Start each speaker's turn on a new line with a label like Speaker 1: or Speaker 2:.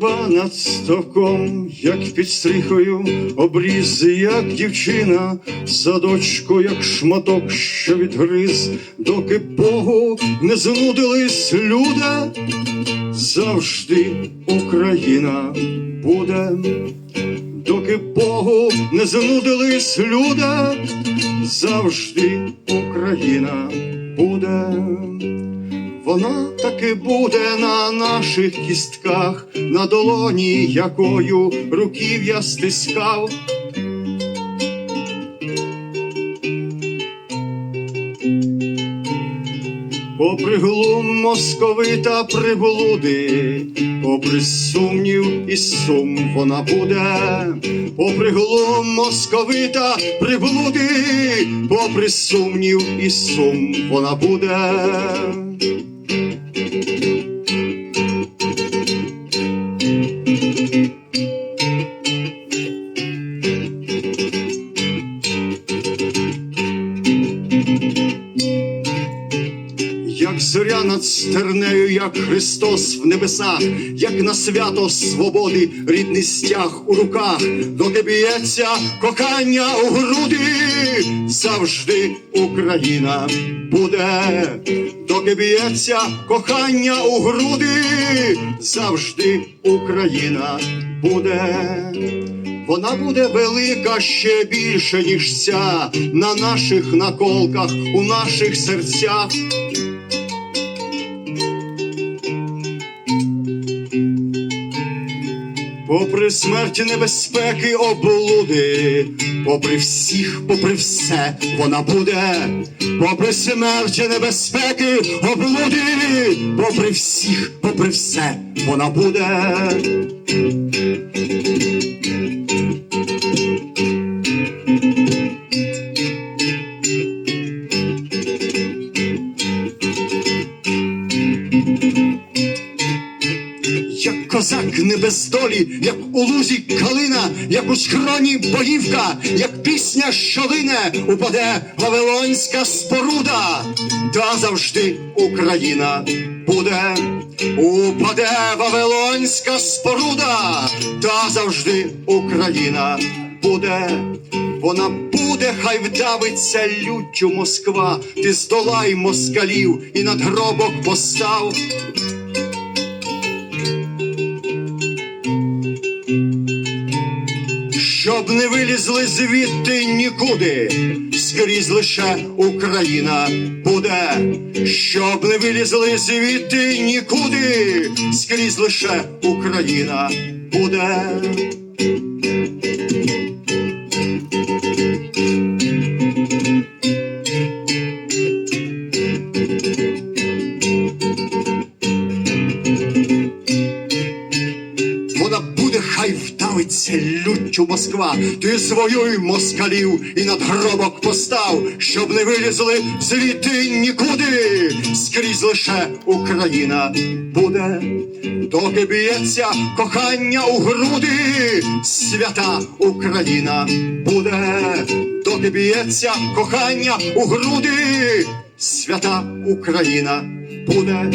Speaker 1: верба над ставком, як під стріхою, обріз, як дівчина, садочку, як шматок, що відгриз, доки Богу не знудились люди, завжди Україна буде, доки Богу не знудились люди, завжди Україна буде. Вона таки буде на наших кістках, на долоні, якою руків'я стискав. Попри глум московита приблуди, попри сумнів і сум вона буде, попри глум московита приблуди, попри сумнів і сум вона буде. Зоря над стернею, як Христос в небесах, як на свято свободи рідний стяг у руках, доки б'ється кохання у груди, завжди Україна буде, доки б'ється кохання у груди, завжди Україна буде. Вона буде велика ще більше, ніж ця, на наших наколках, у наших серцях. Попри смерті небезпеки облуди, попри всіх, попри все, вона буде, попри смерті небезпеки облуди, попри всіх, попри все, вона буде. Козак не без як у лузі калина, як у схроні боївка, як пісня що лине, упаде Вавилонська споруда, та завжди Україна буде, упаде Вавилонська споруда, та завжди Україна буде. Вона буде, хай вдавиться люттю Москва, ти здолай москалів і надгробок постав. Щоб не вилізли звідти нікуди, скрізь лише Україна буде, щоб не вилізли звідти нікуди, скрізь лише Україна буде. Буде, хай вдавиться люттю Москва. Ти звоюй москалів і надгробок постав, щоб не вилізли звідти нікуди. Скрізь лише Україна буде, доки б'ється кохання у груди, свята Україна буде, доки б'ється кохання у груди, свята Україна буде.